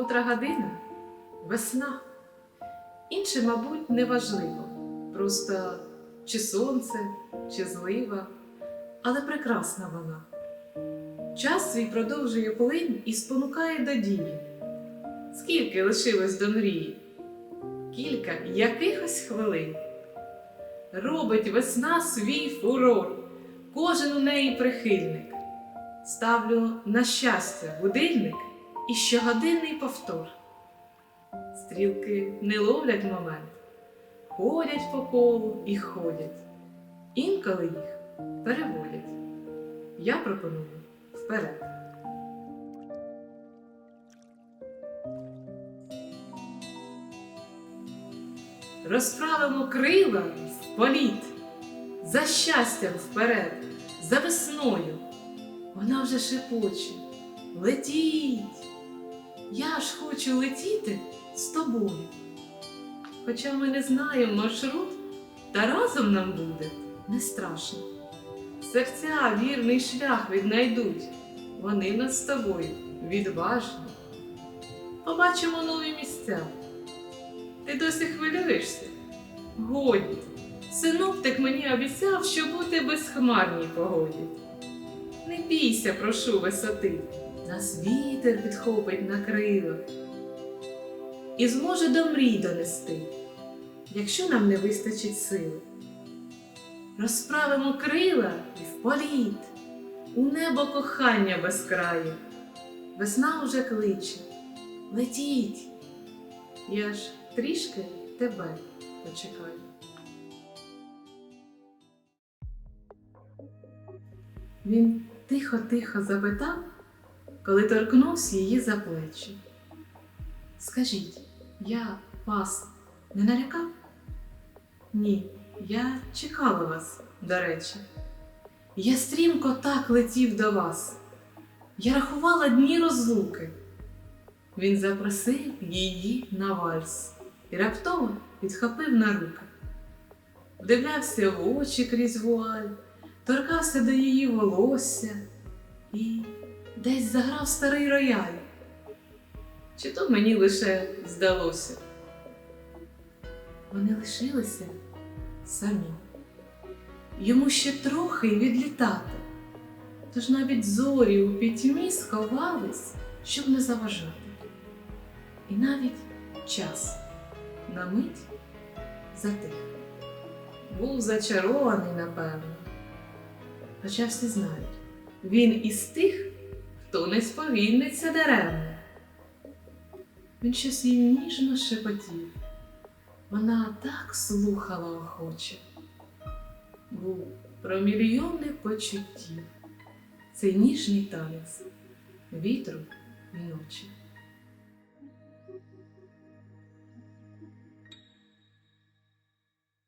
Котра година весна. Інше, мабуть, не важливо. Просто чи сонце, чи злива, але прекрасна вона. Час свій продовжує плинь і спонукає до дії. Скільки лишилось до мрії? Кілька якихось хвилин. Робить весна свій фурор, кожен у неї прихильник. Ставлю на щастя будильник і щогодинний повтор. Стрілки не ловлять момент, ходять по колу і ходять. Інколи їх переводять. Я пропоную вперед. Розправимо крила в політ, за щастям вперед, за весною. Вона вже шепоче. Летіть! Я ж хочу летіти з тобою. Хоча ми не знаємо маршрут, та разом нам буде не страшно. Серця вірний шлях віднайдуть, вони над з тобою відважні. Побачимо нові місця. Ти досі хвилюєшся? Годі, синоптик мені обіцяв, що бути безхмарній погоді. Не бійся, прошу висоти, нас вітер підхопить на крилах і зможе до мрій донести, якщо нам не вистачить сили. Розправимо крила і в політ, у небо кохання безкрає. Весна уже кличе, летіть, я ж трішки тебе почекаю. Він тихо-тихо запитав, коли торкнувся її за плечі. Скажіть, я вас не налякав? Ні, я чекала вас, до речі. Я стрімко так летів до вас. Я рахувала дні розлуки. Він запросив її на вальс і раптово підхопив на руки. Вдивлявся в очі крізь вуаль, торкався до її волосся і десь заграв старий рояль. Чи то мені лише здалося? Вони лишилися самі. Йому ще трохи відлітати, тож навіть зорі у пітьмі сховались, щоб не заважати. І навіть час на мить затих. Був зачарований, напевно. Хоча всі знають, він із тих, хто не сповільниться даремно. Він щось їй ніжно шепотів. Вона так слухала охоче. Був про мільйони почуттів. Цей ніжний танець вітру і ночі.